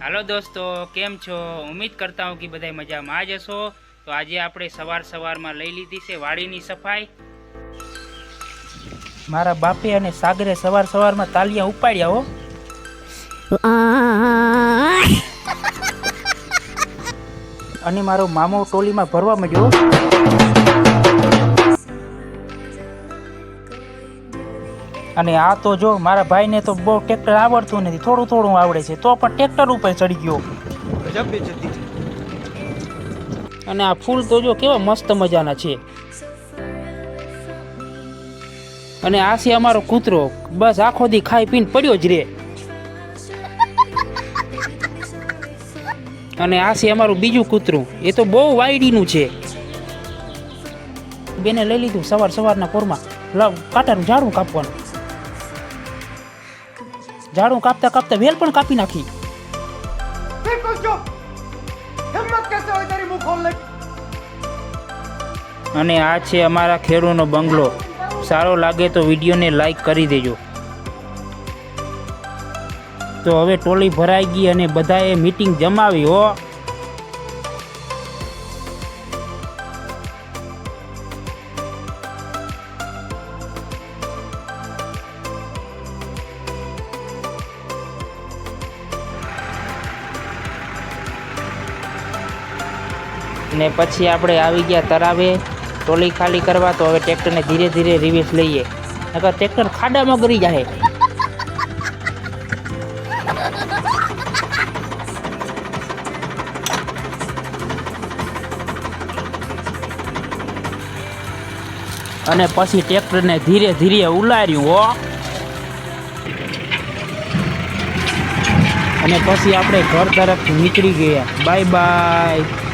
હાલો દોસ્તો કેમ છો? ઉમ્મીદ કરતા હું કે બધા મજામાં જ હશો. તો આજે આપણે સવાર સવારમાં લઈ લીધી છે વાડીની સફાઈ. મારા બાપે અને સાગરે સવાર સવારમાં તાલિયા ઉપાડ્યા હો. અને મારો મામો ટોલીમાં ભરવા માંડ્યો અને આ તો જો મારા ભાઈને તો બહુ ટ્રેક્ટર આવડતું નથી થોડું થોડું આવડે છે તો પણ ટ્રેક્ટર ઉપર ચડી ગયો. અને આ ફૂલ તો જો કેવા મસ્ત મજાના છે. અને આ છે અમારો કૂતરો બસ આખો દી ખાઈ પીને પડ્યો જ રે. અને આ છે અમારું બીજું કૂતરું એ તો બહુ વાયડીનું છે. બેને લઈ લીધું સવાર સવારના કોરમાં લાવ કાંટાનું ઝાડું કાપવાનું. ઝાડું કાપતા કાપતા વેલ પણ કાપી નાખી. અને આ છે અમારા ખેડૂનો બંગલો. સારો લાગે તો વિડીયોને લાઈક કરી દેજો. તો હવે ટોલી ભરાઈ ગઈ અને બધાએ મીટિંગ જમાવી હો. ને પછી આપણે આવી ગયા તરાવે. ટોલી ખાલી કરવા, તો હવે ટ્રેક્ટરને ધીરે ધીરે રિવેસ લઈએ. નકર ટ્રેક્ટર ખાડામાં ગરી જાય અને પછી ટ્રેક્ટરને ધીરે ધીરે ઉલાર્યું, હો. અને પછી આપણે ઘર તરફ નીકળી ગયા. Bye bye.